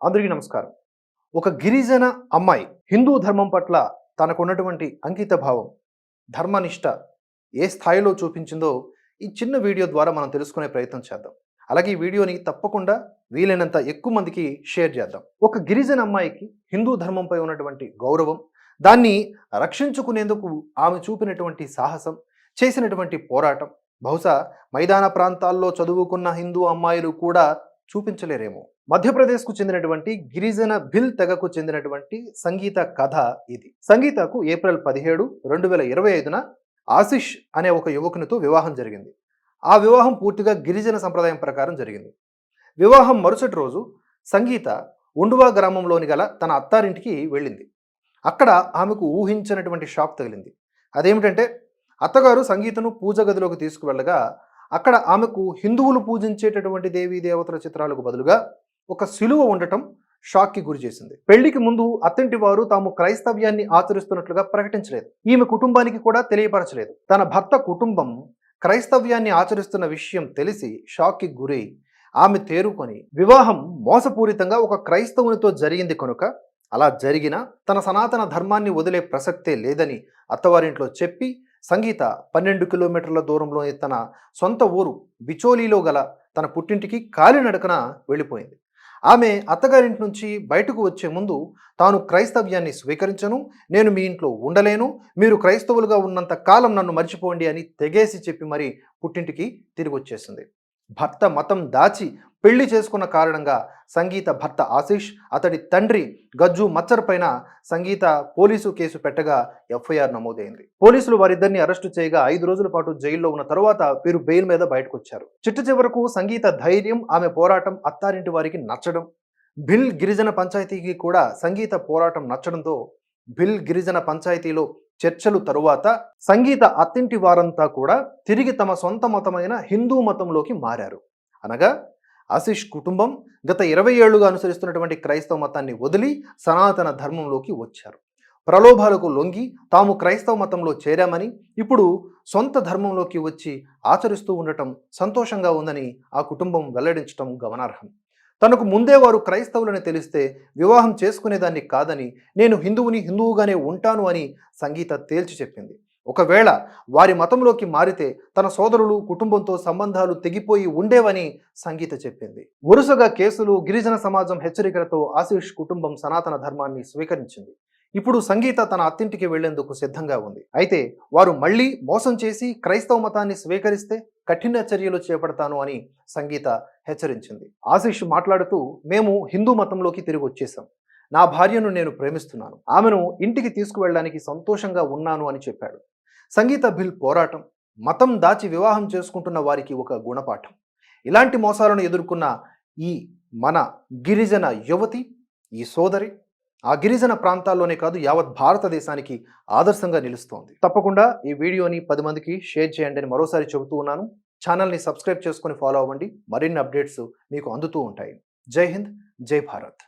అందరికీ నమస్కారం. ఒక గిరిజన అమ్మాయి హిందూ ధర్మం పట్ల తనకున్నటువంటి అంకిత భావం ధర్మనిష్ట ఏ స్థాయిలో చూపించిందో ఈ చిన్న వీడియో ద్వారా మనం తెలుసుకునే ప్రయత్నం చేద్దాం. అలాగే ఈ వీడియోని తప్పకుండా వీలైనంత ఎక్కువ మందికి షేర్ చేద్దాం. ఒక గిరిజన అమ్మాయికి హిందూ ధర్మంపై ఉన్నటువంటి గౌరవం దాన్ని రక్షించుకునేందుకు ఆమె చూపినటువంటి సాహసం చేసినటువంటి పోరాటం బహుశా మైదాన ప్రాంతాల్లో చదువుకున్న హిందూ అమ్మాయిలు కూడా చూపించలేరేమో. మధ్యప్రదేశ్కు చెందినటువంటి గిరిజన భిల్ తెగకు చెందినటువంటి సంగీత కథ ఇది. సంగీతకు ఏప్రిల్ పదిహేడు రెండు వేల ఇరవై ఐదున ఆశిష్ అనే ఒక యువకునితో వివాహం జరిగింది. ఆ వివాహం పూర్తిగా గిరిజన సంప్రదాయం ప్రకారం జరిగింది. వివాహం మరుసటి రోజు సంగీత ఉండువా గ్రామంలోని గల తన అత్తారింటికి వెళ్ళింది. అక్కడ ఆమెకు ఊహించినటువంటి షాక్ తగిలింది. అదేమిటంటే అత్తగారు సంగీతను పూజ గదిలోకి తీసుకువెళ్ళగా అక్కడ ఆమెకు హిందువులు పూజించేటటువంటి దేవీ దేవతల చిత్రాలకు బదులుగా ఒక సిలువ ఉండటం షాక్కి గురి చేసింది. పెళ్ళికి ముందు అత్తింటి వారు తాము క్రైస్తవ్యాన్ని ఆచరిస్తున్నట్లుగా ప్రకటించలేదు. ఈమె కుటుంబానికి కూడా తెలియపరచలేదు. తన భర్త కుటుంబం క్రైస్తవ్యాన్ని ఆచరిస్తున్న విషయం తెలిసి షాక్కి గురై ఆమె తేరుకొని వివాహం మోసపూరితంగా ఒక క్రైస్తవునితో జరిగింది కనుక అలా జరిగిన తన సనాతన ధర్మాన్ని వదిలే ప్రసక్తే లేదని అత్తవారింట్లో చెప్పి సంగీత పన్నెండు కిలోమీటర్ల దూరంలోని తన సొంత ఊరు బిచోలీలో గల తన పుట్టింటికి కాలినడకన వెళ్ళిపోయింది. ఆమె అత్తగారింటి నుంచి బయటకు వచ్చే ముందు తాను క్రైస్తవ్యాన్ని స్వీకరించను నేను మీ ఇంట్లో ఉండలేను మీరు క్రైస్తవులుగా ఉన్నంత కాలం నన్ను మర్చిపోండి అని తెగేసి చెప్పి మరి పుట్టింటికి తిరిగి వచ్చేసింది భర్త మతం దాచి పెళ్ళి చేసుకున్న కారణంగా సంగీత భర్త ఆశీష్ అతడి తండ్రి గజ్జు మచ్చర్ పైన సంగీత పోలీసు కేసు పెట్టగా ఎఫ్ఐఆర్ నమోదైంది. పోలీసులు వారిద్దరిని అరెస్టు చేయగా ఐదు రోజుల పాటు జైల్లో ఉన్న తరువాత వీరు బెయిల్ మీద బయటకు వచ్చారు చిట్ట చివరకు సంగీత ధైర్యం ఆమె పోరాటం అత్తారింటి వారికి నచ్చడం భిల్ గిరిజన పంచాయతీకి కూడా సంగీత పోరాటం నచ్చడంతో భిల్ గిరిజన పంచాయతీలో చర్చలు తరువాత సంగీత అత్తింటి వారంతా కూడా తిరిగి తమ సొంత మతమైన హిందూ మతంలోకి మారారు. అనగా ఆశిష్ కుటుంబం గత ఇరవై ఏళ్ళుగా అనుసరిస్తున్నటువంటి క్రైస్తవ మతాన్ని వదిలి సనాతన ధర్మంలోకి వచ్చారు. ప్రలోభాలకు లొంగి తాము క్రైస్తవ మతంలో చేరామని ఇప్పుడు సొంత ధర్మంలోకి వచ్చి ఆచరిస్తూ ఉండటం సంతోషంగా ఉందని ఆ కుటుంబం వెల్లడించడం గమనార్హం. తనకు ముందే వారు క్రైస్తవులని తెలిస్తే వివాహం చేసుకునేదాన్ని కాదని నేను హిందువుని హిందువుగానే ఉంటాను అని సంగీత తేల్చి చెప్పింది. ఒకవేళ వారి మతంలోకి మారితే తన సోదరులు కుటుంబంతో సంబంధాలు తెగిపోయి ఉండేవని సంగీత చెప్పింది. వరుసగా కేసులు గిరిజన సమాజం హెచ్చరికలతో ఆశీష్ కుటుంబం సనాతన ధర్మాన్ని స్వీకరించింది. ఇప్పుడు సంగీత తన అత్తింటికి వెళ్ళేందుకు సిద్ధంగా ఉంది. అయితే వారు మళ్ళీ మోసం చేసి క్రైస్తవ మతాన్ని స్వీకరిస్తే కఠిన చర్యలు చేపడతాను అని సంగీత హెచ్చరించింది. ఆశీష్ మాట్లాడుతూ మేము హిందూ మతంలోకి తిరిగి వచ్చేసాం నా భార్యను నేను ప్రేమిస్తున్నాను. ఆమెను ఇంటికి తీసుకువెళ్ళడానికి సంతోషంగా ఉన్నాను అని చెప్పాడు. సంగీత బిల్ పోరాటం మతం దాచి వివాహం చేసుకుంటున్న వారికి ఒక గుణపాఠం. ఇలాంటి మోసాలను ఎదుర్కొన్న ఈ మన గిరిజన యువతి ఈ సోదరి ఆ గిరిజన ప్రాంతాల్లోనే కాదు యావత్ భారతదేశానికి ఆదర్శంగా నిలుస్తోంది. తప్పకుండా ఈ వీడియోని పది మందికి షేర్ చేయండి అని మరోసారి చెబుతూ ఉన్నాను. ఛానల్ని సబ్స్క్రైబ్ చేసుకొని ఫాలో అవ్వండి. మరిన్ని అప్డేట్స్ మీకు అందుతూ ఉంటాయి. జై హింద్ జై భారత్.